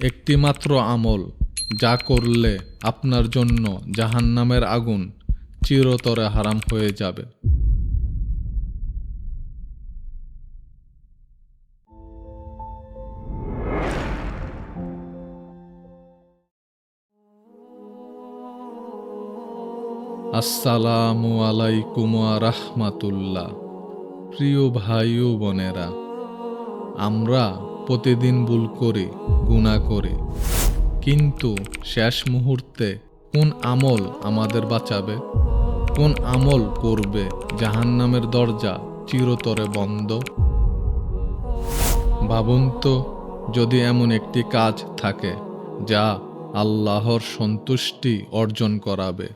একটিমাত্র আমল যা করলে আপনার জন্য জাহান্নামের আগুন চিরতরে হারাম হয়ে যাবে। আসসালামু আলাইকুম রাহমাতুল্লাহ। প্রিয় ভাই ও বোনেরা, আমরা প্রতিদিন ভুল করি, গুণা করি। কিন্তু শেষ মুহূর্তে কোন আমল আমাদের বাঁচাবে? কোন আমল করবে জাহান্নামের দরজা চিরতরে বন্ধ? ভাবুন তো, যদি এমন একটি কাজ থাকে যা আল্লাহর সন্তুষ্টি অর্জন করাবে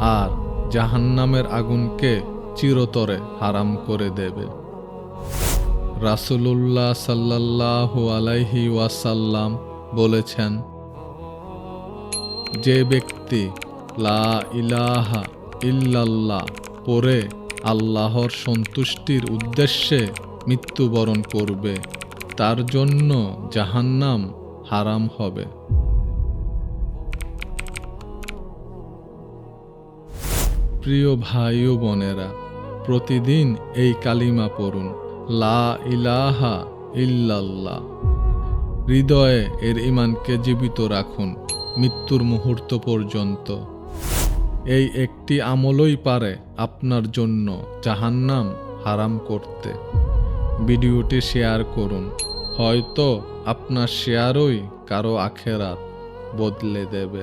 আর জাহান্নামের আগুনকে চিরতরে হারাম করে দেবে। রাসূলুল্লাহ সাল্লাল্লাহু আলাইহি ওয়াসাল্লাম বলেছেন, যে ব্যক্তি লা ইলাহা ইল্লাল্লাহ পরে আল্লাহর সন্তুষ্টির উদ্দেশ্যে মৃত্যুবরণ করবে, তার জন্য জাহান্নাম হারাম হবে। প্রিয় ভাই ও বোনেরা, প্রতিদিন এই কালিমা পড়ুন। লা ইলাহা ইল্লাল্লাহ। হৃদয়ে এর ইমানকে জীবিত রাখুন মৃত্যুর মুহূর্ত পর্যন্ত। এই একটি আমলই পারে আপনার জন্য জাহান্নাম হারাম করতে। ভিডিওটি শেয়ার করুন, হয়তো আপনার শেয়ারই কারও আখেরাত বদলে দেবে।